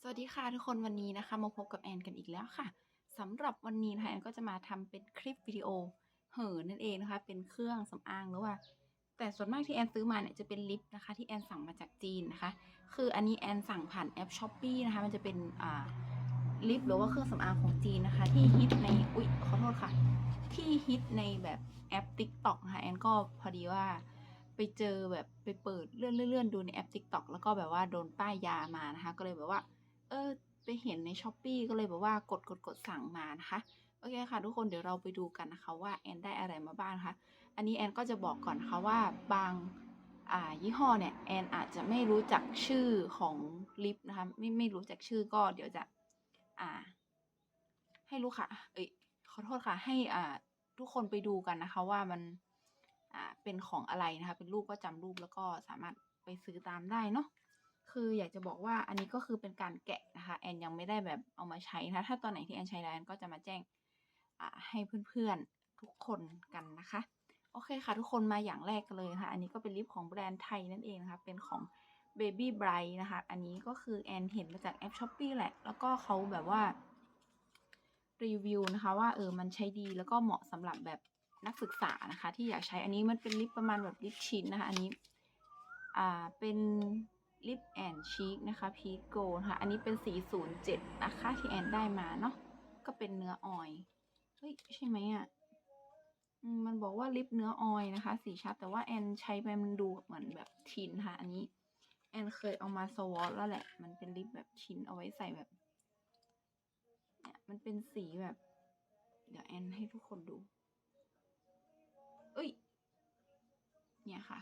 สวัสดีค่ะทุกคนวันนี้นะคะมาพบกับแอนกันอีกแล้วค่ะสำหรับวันนี้นะคะแอนก็จะมาทำเป็นคลิปวิดีโอเห่อนั่นเองนะคะ เป็นเครื่องสำอางหรือว่า แต่ส่วนมากที่แอนซื้อมาเนี่ยจะเป็นลิปนะคะ ที่แอนสั่งมาจากจีนนะคะ คืออันนี้แอนสั่งผ่านแอปช้อปปีนะคะ มันจะเป็นอ่าลิปหรือว่าเครื่องสำอางของจีนนะคะ ที่ฮิตในอุ๊ยขอโทษค่ะ ที่ฮิตในแบบแอป TikTok นะคะแอนก็พอดีว่าไปเจอแบบไปเปิดเลื่อนๆดูในแอป TikTok แล้วก็แบบว่าโดนป้ายยามานะคะ ก็เลยแบบว่า เออไปเห็นในช้อปปีก็เลยแบบว่ากดกดกดสั่งมานะคะ โอเคค่ะ ทุกคนเดี๋ยวเราไปดูกันนะคะว่าแอนได้อะไรมาบ้างนะคะอันนี้แอนก็จะบอกก่อนนะคะว่าบางอ่ายี่ห้อเนี่ยแอนอาจจะไม่รู้จักชื่อของลิปนะคะไม่ไม่รู้จักชื่อก็เดี๋ยวจะอ่า ให้ลูกค่ะ เอ้ยขอโทษค่ะ ให้อ่าทุกคนไปดูกันนะคะว่ามันอ่าเป็นของอะไรนะคะ เป็นรูปก็จำรูปแล้วก็สามารถไปซื้อตามได้เนาะ คืออยากจะบอกว่าอันนี้ก็คือเป็นการแกะนะคะแอนยังไม่ได้แบบเอามาใช้นะถ้าตอนไหนที่แอนใช้แล้วแอนก็จะมาแจ้งให้เพื่อนๆทุกคนกันนะคะ โอเคค่ะทุกคนมาอย่างแรกกันเลยค่ะ อันนี้ก็เป็นลิปของแบรนด์ไทยนั่นเองนะคะ เป็นของ Baby Bright นะคะ อันนี้ก็คือแอนเห็นมาจากแอป s h อ p e e แหละ แล้วก็เขาแบบว่ารีวิวนะคะว่าเออมันใช้ดีแล้วก็เหมาะสำหรับแบบนักศึกษานะคะ ที่อยากใช้อันนี้มันเป็นลิปประมาณแบบลิปชิ้นนะคะ อันนี้อ่าเป็น ลิปแอนชีคนะคะพีโกนะคะอันนี้เป็นสีศูนย์เจ็ดนะคะ ที่แอนได้มาเนาะก็เป็นเนื้อออยเฮ้ย ใช่ไหมอะมันบอกว่าลิปเนื้อออยนะคะ สีชัด แต่ว่าแอนใช้ไปมันดูเหมือนแบบทินค่ะ อันนี้ แอนเคยเอามาสวอตแล้วแหละ มันเป็นลิปแบบชินเอาไว้ใส่แบบเนี่ยมันเป็นสีแบบ เดี๋ยวแอนให้ทุกคนดู เอ้ย เนี่ยค่ะ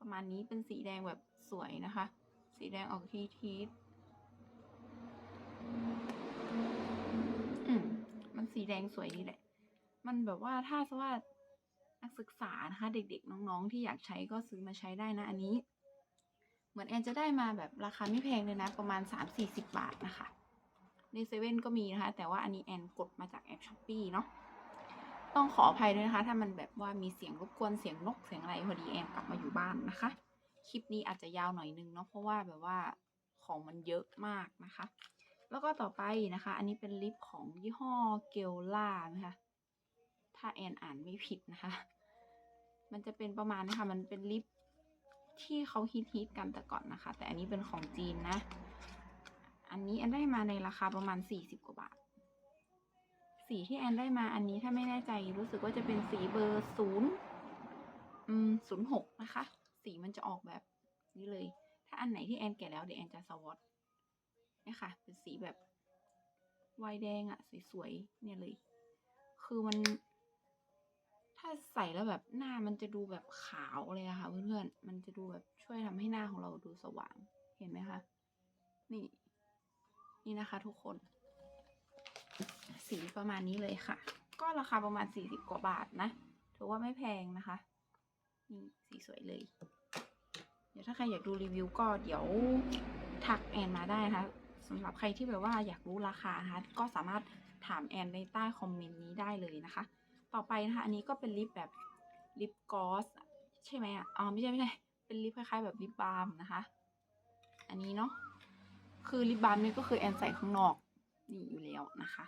ประมาณนี้เป็นสีแดงแบบสวยนะคะ สีแดงออกทีทีมันสีแดงสวยดีแหละ มันแบบว่าถ้าสว่านักศึกษานะคะ เด็กๆ น้องๆ ที่อยากใช้ก็ซื้อมาใช้ได้นะอันนี้ เหมือนแอนจะได้มาแบบราคาไม่แพงเลยนะ ประมาณ 3-40 บาทนะคะ ในเซเว่นก็มีนะคะ แต่ว่าอันนี้แอนกดมาจากแอปช้อปปีเนาะ ต้องขออภัยด้วยนะคะ ถ้ามันแบบว่ามีเสียงรบกวนเสียงนกเสียงอะไรพอดีแอนกลับมาอยู่บ้านนะคะ คลิปนี้อาจจะยาวหน่อยนึงเนาะเพราะว่าแบบว่าของมันเยอะมากนะคะ แล้วก็ต่อไปนะคะ อันนี้เป็นลิปของยี่ห้อเกลล่านะคะถ้าแอนอ่านไม่ผิดนะคะ มันจะเป็นประมาณนี้ค่ะมันเป็นลิปที่เขาฮิตฮิตกันแต่ก่อนนะคะ แต่อันนี้เป็นของจีนนะ อันนี้แอนได้มาในราคาประมาณสี่สิบกว่าบาท สีที่แอนได้มาอันนี้ถ้าไม่แน่ใจรู้สึกว่าจะเป็นสีเบอร์ศูนย์อืมศูนย์หกนะคะ สีมันจะออกแบบนี้เลย ถ้าอันไหนที่แอนแกะแล้วเดี๋ยวแอนจะสวอตเนี่ยค่ะ เป็นสีแบบวายแดงอะสวยๆเนี่ยเลย คือมัน ถ้าใส่แล้วแบบหน้ามันจะดูแบบขาวเลยอะค่ะเพื่อนๆมันจะดูแบบช่วยทำให้หน้าของเราดูสว่างเห็นไหมคะนี่ นี่นะคะทุกคน สีประมาณนี้เลยค่ะ ก็ราคาประมาณสี่สิบกว่าบาทนะ ถือว่าไม่แพงนะคะ นี่สีสวยเลย เดี๋ยวถ้าใครอยากดูรีวิวก็เดี๋ยวทักแอนมาได้นะคะสำหรับใครที่แบบว่าอยากรู้ราคานะคะก็สามารถถามแอนในใต้คอมเมนต์นี้ได้เลยนะคะ ต่อไปนะคะ อันนี้ก็เป็นลิปแบบลิปกอสใช่ไหมอะอ๋อไม่ใช่ไม่ใช่เป็นลิปคล้ายๆแบบลิปบาล์มนะคะ อันนี้เนาะคือลิปบาล์มนี่ก็คือแอนใส่ข้างนอก นี่อยู่แล้วนะคะ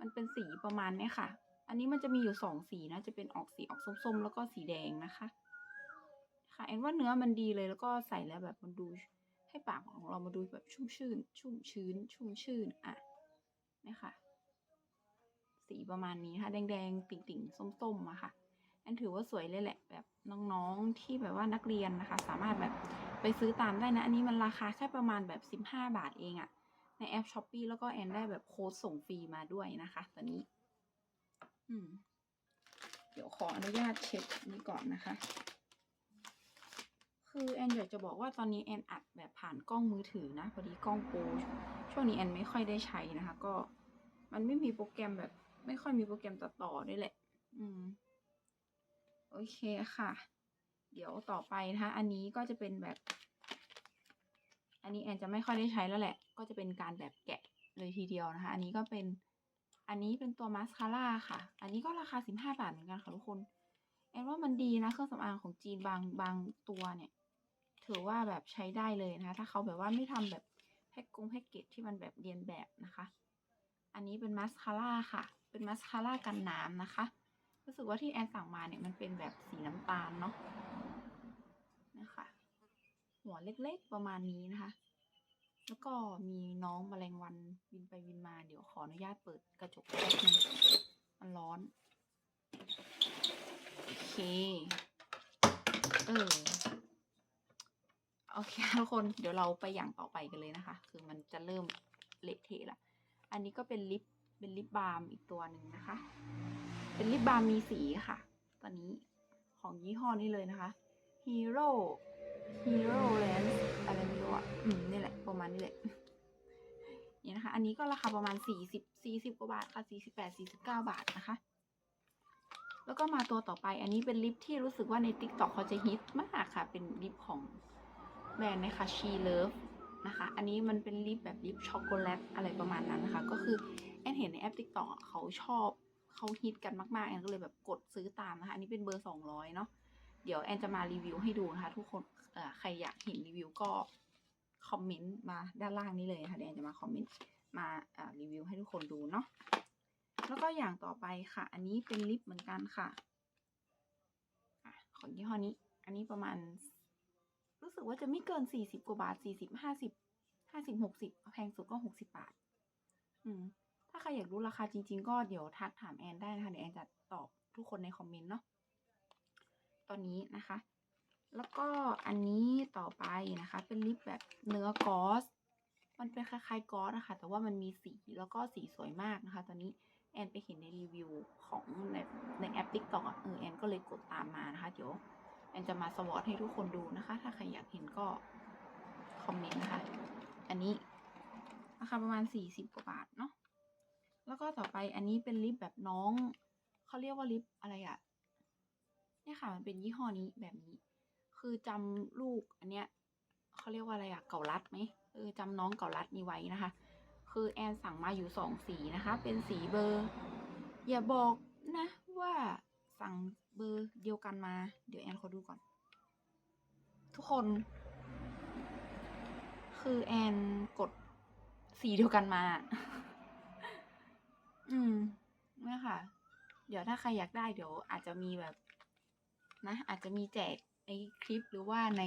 มันเป็นสีประมาณเนี้ยค่ะ อันนี้มันจะมีอยู่สองสีนะ จะเป็นออกสีออกส้มๆ แล้วก็สีแดงนะคะค่ะแอนว่าเนื้อมันดีเลยแล้วก็ใส่แล้วแบบมันดูให้ปากของเรามาดูแบบชุ่มชื่น ชุ่มชื้น ชุ่มชื่นอะเนี่ยค่ะสีประมาณนี้ค่ะแดงๆ ติ่งๆ ส้มๆอะค่ะแอนถือว่าสวยเลยแหละ แบบน้องๆที่แบบว่านักเรียนนะคะ สามารถแบบไปซื้อตามได้นะ อันนี้มันราคาแค่ประมาณแบบสิบห้าบาทเองอะ ในแอปช้อปปีแล้วก็แอนได้แบบโค้ดส่งฟรีมาด้วยนะคะตอนนี้ อืม เดี๋ยวขออนุญาตเช็คนี้ก่อนนะคะ คือแอนอยากจะบอกว่าตอนนี้แอนอัดแบบผ่านกล้องมือถือนะ พอดีกล้องโปรช่วงนี้แอนไม่ค่อยได้ใช้นะคะ ก็มันไม่มีโปรแกรมแบบ ไม่ค่อยมีโปรแกรมตัดต่อด้วยแหละ อืม โอเคค่ะ เดี๋ยวต่อไปนะคะ อันนี้ก็จะเป็นแบบ อันนี้แอนจะไม่ค่อยได้ใช้แล้วแหละ ก็จะเป็นการแบบแกะเลยทีเดียวนะคะ อันนี้ก็เป็น อันนี้เป็นตัวมาสคาร่าค่ะ อันนี้ก็ราคาสิบห้าบาทเหมือนกันค่ะทุกคน แอนว่ามันดีนะเครื่องสำอางของจีนบางบางตัวเนี่ย ถือว่าแบบใช้ได้เลยนะคะ ถ้าเขาแบบว่าไม่ทำแบบแพ็กกงแพ็กเกจที่มันแบบเรียนแบบนะคะ อันนี้เป็นมาสคาร่าค่ะ เป็นมาสคาร่ากันน้ำนะคะ รู้สึกว่าที่แอนสั่งมาเนี่ยมันเป็นแบบสีน้ำตาลเนาะ หัวเล็กๆประมาณนี้นะคะ แล้วก็มีน้องแมลงวันบินไปบินมา เดี๋ยวขออนุญาตเปิดกระจกแป๊บนึงมันร้อน โอเค เออ โอเคทุกคน เดี๋ยวเราไปอย่างต่อไปกันเลยนะคะ คือมันจะเริ่มเละเทะละ อันนี้ก็เป็นลิป เป็นลิปบาล์มอีกตัวหนึ่งนะคะ เป็นลิปบาล์มมีสีค่ะ ตอนนี้ของยี่ห้อนี้เลยนะคะ Hero Hero Lens อะไรไม่รู้อะอืมนี่แหละ ประมาณนี้แหละนี่นะคะ อันนี้ก็ราคาประมาณ40 40กว่าบาทค่ะ48 49บแปดสี่สิบเก้าบาทนะคะ แล้วก็มาตัวต่อไป อันนี้เป็นลิปที่รู้สึกว่าใน TikTok เขาจะฮิตมากค่ะ เป็นลิปของแบรนด์นะคะ She Love นะคะ อันนี้มันเป็นลิปแบบลิปช็อกโกแลตอะไรประมาณนั้นนะคะ ก็คือแอนเห็นในแอป TikTok อะเขาชอบเขาฮิตกันมากๆแอนก็เลยแบบกดซื้อตามนะคะ อันนี้เป็นเบอร์200เนาะ เดี๋ยวแอนจะมารีวิวให้ดูนะคะทุกคนใครอยากเห็นรีวิวก็คอมเมนต์มาด้านล่างนี้เลยค่ะเดี๋ยวแอนจะมาคอมเมนต์มารีวิวให้ทุกคนดูเนาะแล้วก็อย่างต่อไปค่ะ อันนี้เป็นลิปเหมือนกันค่ะของยี่ห้อนี้ อันนี้ประมาณ รู้สึกว่าจะไม่เกินสี่สิบกว่าบาทสี่สิบห้าสิบห้าสิบหกสิบแพงสุดก็หกสิบาท อืม ถ้าใครอยากรู้ราคาจริง ๆ ก็เดี๋ยวทักถามแอนได้นะคะเดี๋ยวแอนจะตอบทุกคนในคอมเมนต์เนาะ ตอนนี้นะคะ แล้วก็อันนี้ต่อไปนะคะ เป็นลิปแบบเนื้อกอส มันเป็นคล้ายๆกอสนะคะ แต่ว่ามันมีสีแล้วก็สีสวยมากนะคะ ตอนนี้แอนไปเห็นในรีวิวของในในแอป TikTok อะเออแอนก็เลยกดตามมานะคะ เดี๋ยวแอนจะมาสวอตให้ทุกคนดูนะคะ ถ้าใครอยากเห็นก็คอมเมนต์นะคะ อันนี้ราคาประมาณ 40 กว่าบาทเนาะ แล้วก็ต่อไปอันนี้เป็นลิปแบบน้อง เขาเรียกว่าลิปอะไรอะ เนี่ยค่ะ มันเป็นยี่ห้อนี้แบบนี้ คือจำลูกอันเนี้ยเขาเรียกว่าอะไรอะเก่ารัดไหมเออจำน้องเก่ารัดนี้ไว้นะคะ คือแอนสั่งมาอยู่สองสีนะคะ เป็นสีเบอร์ อย่าบอกนะว่าสั่งเบอร์เดียวกันมา เดี๋ยวแอนขอดูก่อน ทุกคน คือแอนกดสีเดียวกันมา อืมเนี่ยค่ะ เดี๋ยวถ้าใครอยากได้เดี๋ยวอาจจะมีแบบ นะ อาจจะมีแจกในคลิปหรือว่าใน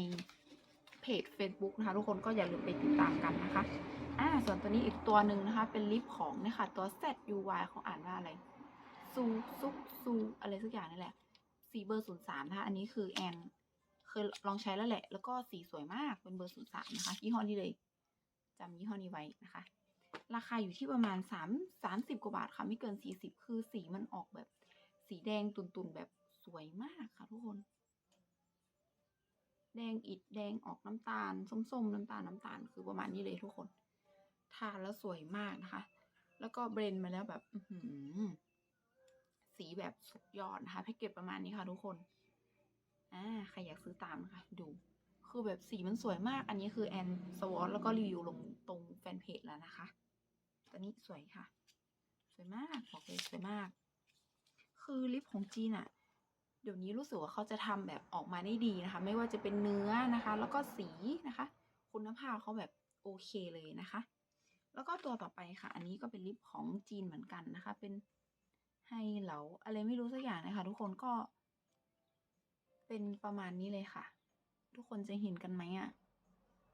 เพจ Facebook นะคะ ทุกคนก็อย่าลืมไปติดตามกันนะคะอ่าส่วนตัวนี้อีกตัวหนึ่งนะคะ เป็นลิปของเนี่ยค่ะ ตัว Z U Y เขาอ่านว่าอะไร ซูซุกซูอะไรสักอย่างนี่แหละ สีเบอร์ศูนย์สามนะคะ อันนี้คือแอนเคยลองใช้แล้วแหละ แล้วก็สีสวยมากเป็นเบอร์ศูนย์สามนะคะ ยี่ห้อนี้เลยจำยี่ห้อนี้ไว้นะคะ ราคาอยู่ที่ประมาณสามสามสิบกว่าบาทค่ะ ไม่เกินสี่สิบคือสีมันออกแบบสีแดงตุ่นๆแบบ สวยมากค่ะทุกคน แดงอิดแดงออกน้ำตาล ส้มๆ น้ำตาลน้ำตาลคือประมาณนี้เลยทุกคน ทาแล้วสวยมากนะคะ แล้วก็เบรนมาแล้วแบบอือหือสีแบบสุดยอดนะคะแพ็กเกจประมาณนี้ค่ะทุกคนอ่าใครอยากซื้อตามนะคะ ดู คือแบบสีมันสวยมาก อันนี้คือแอนสวอตแล้วก็รีวิวลงตรงแฟนเพจแล้วนะคะตัวนี้สวยค่ะ สวยมากบอกเลยสวยมาก คือลิปของจีนอะ เดี๋ยวนี้รู้สึกว่าเขาจะทำแบบออกมาได้ดีนะคะ ไม่ว่าจะเป็นเนื้อนะคะ แล้วก็สีนะคะ คุณภาพเขาแบบโอเคเลยนะคะ แล้วก็ตัวต่อไปค่ะ อันนี้ก็เป็นลิปของจีนเหมือนกันนะคะ เป็นไฮเหลาอะไรไม่รู้สักอย่างนะคะทุกคนก็ เป็นประมาณนี้เลยค่ะ ทุกคนจะเห็นกันไหมอะ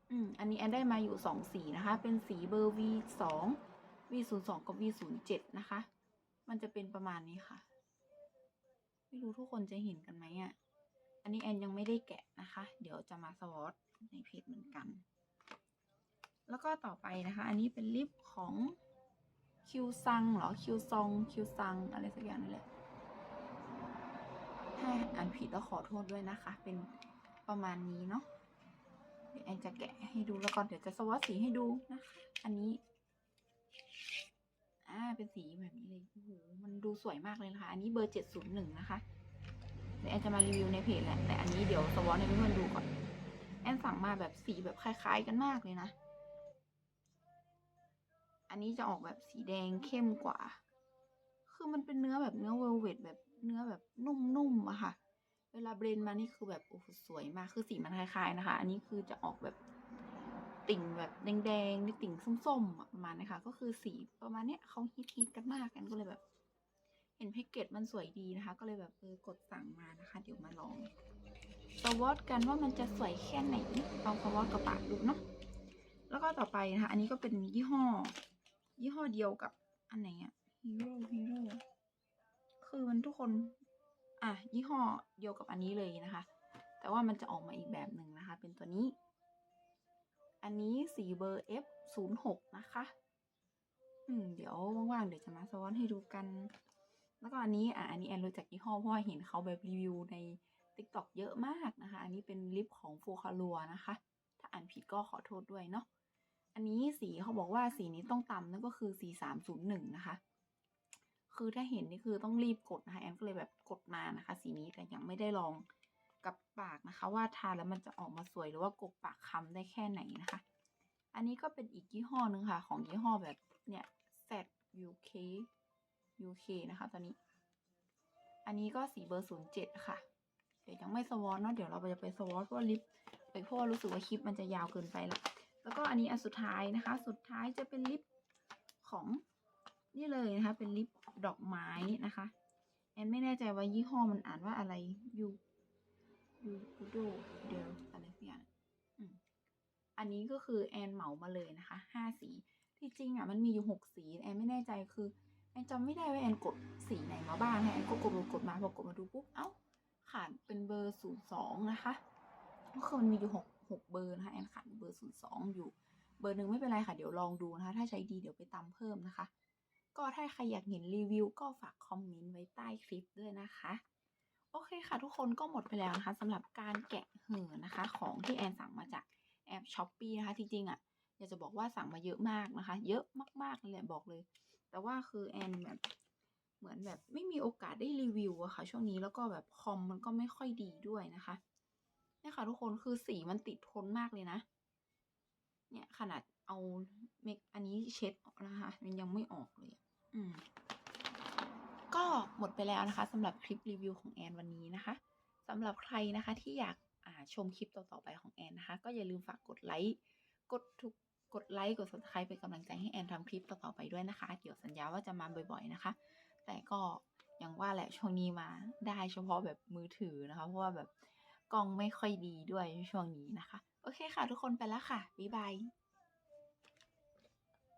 อืมอันนี้แอนได้มาอยู่สองสีนะคะ เป็นสีเบอร์ V สอง V ศูนย์สองกับ V ศูนย์เจ็ดนะคะ มันจะเป็นประมาณนี้ค่ะ ไม่รู้ทุกคนจะเห็นกันไหมอะ อันนี้แอนยังไม่ได้แกะนะคะ เดี๋ยวจะมาสวอตในเพจเหมือนกัน แล้วก็ต่อไปนะคะ อันนี้เป็นลิปของคิวซังเหรอ คิวซอง คิวซัง อะไรสักอย่างนี่แหละถ้าอ่านผิดก็ขอโทษด้วยนะคะ เป็นประมาณนี้เนาะ เดี๋ยวแอนจะแกะให้ดูแล้วก่อนเดี๋ยวจะสวอตสีให้ดูนะคะ อันนี้ อ่า เป็นสีแบบนี้เลยอ้โหมัน ดูสวยมากเลยนะคะ อันนี้เบอร์เจ็ดศูนย์หนึ่งนะคะ เดี๋ยวแอนจะมารีวิวในเพจแหละ แต่อันนี้เดี๋ยวสวอตให้เพื่อนๆดูก่อน แอนสั่งมาแบบสีแบบคล้าย ๆ กันมากเลยนะ อันนี้จะออกแบบสีแดงเข้มกว่า คือมันเป็นเนื้อแบบเนื้อเวลเวตแบบเนื้อแบบนุ่มๆอะค่ะ เวลาเบรนมานี่คือแบบโอ้สวยมาก คือสีมันคล้ายๆนะคะ อันนี้คือจะออกแบบติ่งแบบแดงๆในติ่งส้มๆประมาณนี้ค่ะก็คือสีประมาณเนี้ยเขาฮิตๆกันมากกันก็เลยแบบ เห็นแพ็กเกจมันสวยดีนะคะ ก็เลยแบบเออกดสั่งมานะคะ เดี๋ยวมาลองสวอตกันว่ามันจะสวยแค่ไหนเอาสวอตกับปากดูเนาะแล้วก็ต่อไปนะคะ อันนี้ก็เป็นยี่ห้อ ยี่ห้อเดียวกับอันไหนอะฮีโร่ฮีโร่คือมันทุกคน อะ ยี่ห้อเดียวกับอันนี้เลยนะคะ แต่ว่ามันจะออกมาอีกแบบหนึ่งนะคะ เป็นตัวนี้ อันนี้สีเบอร์ F 0 6นะคะ อืม เดี๋ยวว่างๆ เดี๋ยวจะมาสวอนให้ดูกัน แล้วก็อันนี้อะอันนี้แอนรู้จักยี่ห้อเพราะว่าเห็นเขาแบบรีวิวใน TikTok เยอะมากนะคะ อันนี้เป็นลิปของโฟคาลัวนะคะ ถ้าอ่านผิดก็ขอโทษด้วยเนาะอันนี้สีเขาบอกว่าสีนี้ต้องต่ำนั่นก็คือสีสามศูนย์หนึ่งนะคะ คือถ้าเห็นนี่คือต้องรีบกดนะคะแอนก็เลยแบบกดมานะคะ สีนี้แต่ยังไม่ได้ลองกับปากนะคะ ว่าทาแล้วมันจะออกมาสวยหรือว่ากบปากคำได้แค่ไหนนะคะ อันนี้ก็เป็นอีกยี่ห้อหนึ่งค่ะ ของยี่ห้อแบบเนี่ย Z UK นะคะตอนนี้ อันนี้ก็สีเบอร์ศูนย์เจ็ดค่ะ เดี๋ยวยังไม่สวอตเนาะเดี๋ยวเราจะไปสวอตเพราะว่าลิปไปเพราะว่ารู้สึกว่าคลิปมันจะยาวเกินไปละแล้วก็อันนี้อันสุดท้ายนะคะ สุดท้ายจะเป็นลิปของนี่เลยนะคะ เป็นลิปดอกไม้นะคะแอนไม่แน่ใจว่ายี่ห้อมันอ่านว่าอะไรยูยูกูโดเดลอะไรสักอย่างอันนี้ก็คือแอนเหมามาเลยนะคะห้าสีที่จริงอะมันมีอยู่หกสีแอนไม่แน่ใจคือ อนจำไม่ได้ว่าแอนกดสีไหนมาบ้างนะแอนก็กดกดมาพอกดมาดูปุ๊บ เอ้า ขาดเป็นเบอร์ศูนย์สองนะคะ ก็คือมันมีอยู่หกหกเบอร์นะคะ แอนขาดเบอร์ศูนย์สองอยู่ เบอร์หนึ่งไม่เป็นไรค่ะ เดี๋ยวลองดูนะคะ ถ้าใช้ดีเดี๋ยวไปตำเพิ่มนะคะ ก็ถ้าใครอยากเห็นรีวิวก็ฝากคอมเมนต์ไว้ใต้คลิปด้วยนะคะ โอเคค่ะ ทุกคนก็หมดไปแล้วนะคะสำหรับการแกะเห่อนะคะ ของที่แอนสั่งมาจากแอปช้อปปีนะคะ จริงๆอะ อยากจะบอกว่าสั่งมาเยอะมากนะคะ เยอะมากๆเลยแหละบอกเลย แต่ว่าคือแอนแบบเหมือนแบบไม่มีโอกาสได้รีวิวอะค่ะ ช่วงนี้แล้วก็แบบคอมมันก็ไม่ค่อยดีด้วยนะคะเนี่ยค่ะทุกคนคือสีมันติดทนมากเลยนะ เนี่ยขนาดเอาเมคอันนี้เช็ดนะคะ มันยังไม่ออกเลย อืม ก็หมดไปแล้วนะคะสำหรับคลิปรีวิวของแอนวันนี้นะคะสำหรับใครนะคะที่อยากชมคลิปต่อๆไปของแอนนะคะ ก็อย่าลืมฝากกดไลค์กดทุก กดไลค์กด subscribe เป็นกำลังใจให้แอนทำคลิปต่อๆไปด้วยนะคะ เดี๋ยวสัญญาว่าจะมาบ่อย ๆนะคะ แต่ก็อย่างว่าแหละช่วงนี้มาได้เฉพาะแบบมือถือนะคะ เพราะว่าแบบกล้องไม่ค่อยดีด้วยช่วงนี้นะคะ โอเคค่ะทุกคนไปแล้วค่ะ บ๊ายบาย